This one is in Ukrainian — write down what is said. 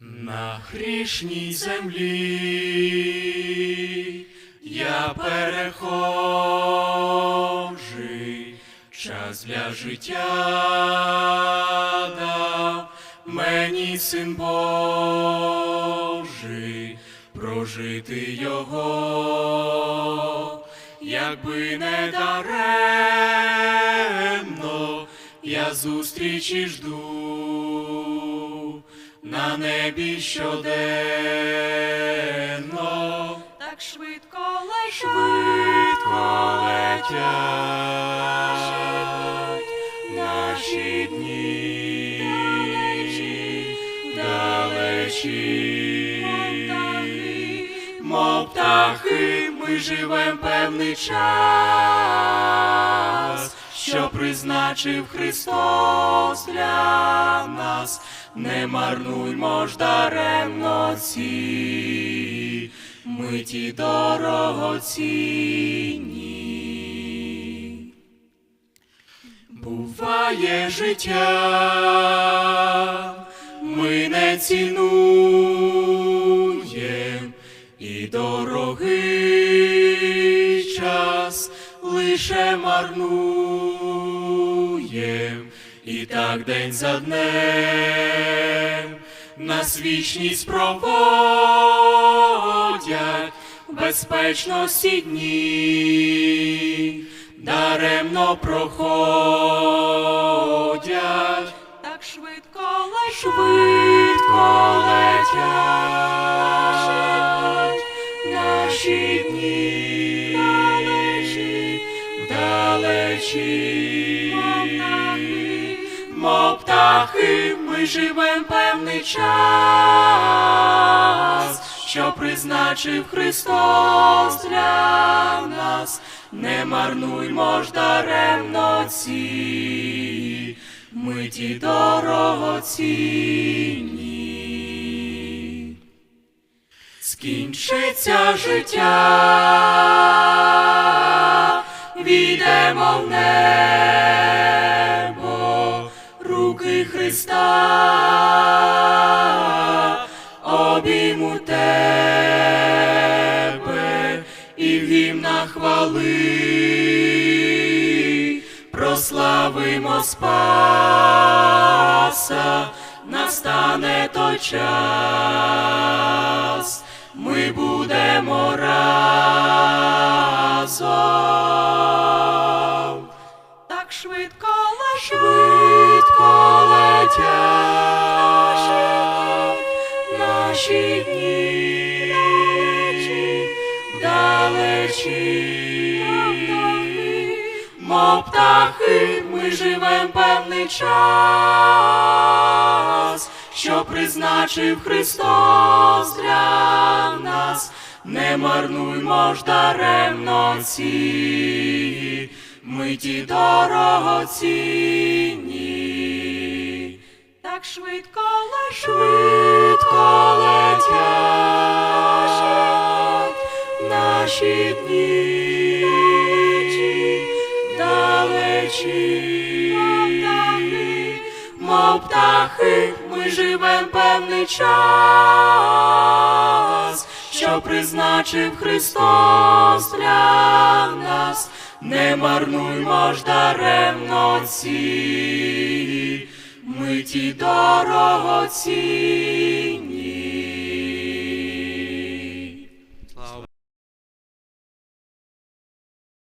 На грішній землі. Я перехожий, час для життя дав. Мені син Божий, прожити його, якби не даремно, я зустрічі жду на небі щоденно, так швидко летять, швидко летять наші дні, далечі, мов птахи, ми живем певний час, що призначив Христос для нас, не марнуймо ж даремно ці миті дорогоцінні. Буває життя, ми не цінуєм, лише марнуєм, і так день за днем нас вічність проводять. Безпечності дні, даремно проходять, так швидко летять, швидко летять вдалечі, мов птахи, ми живем певний час, що призначив Христос для нас, не марнуймо ж даремно ці миті дорогоцінні. Скінчиться життя, війдемо в небо, руки Христа, обійму тебе і в гімнах хвали, прославимо Спаса, настане той час, ми будемо разом. Далечі, мов птахи, ми живем певний час, що призначив Христос для нас, не марнуймо ж даремно ці миті дорогоцінні. так швидко летять, Швидко летять наші дні, далечі, мов птахи, ми живем певний час, що призначив Христос для нас, не марнуймо ж даремно ці. Миті дорогоцінні.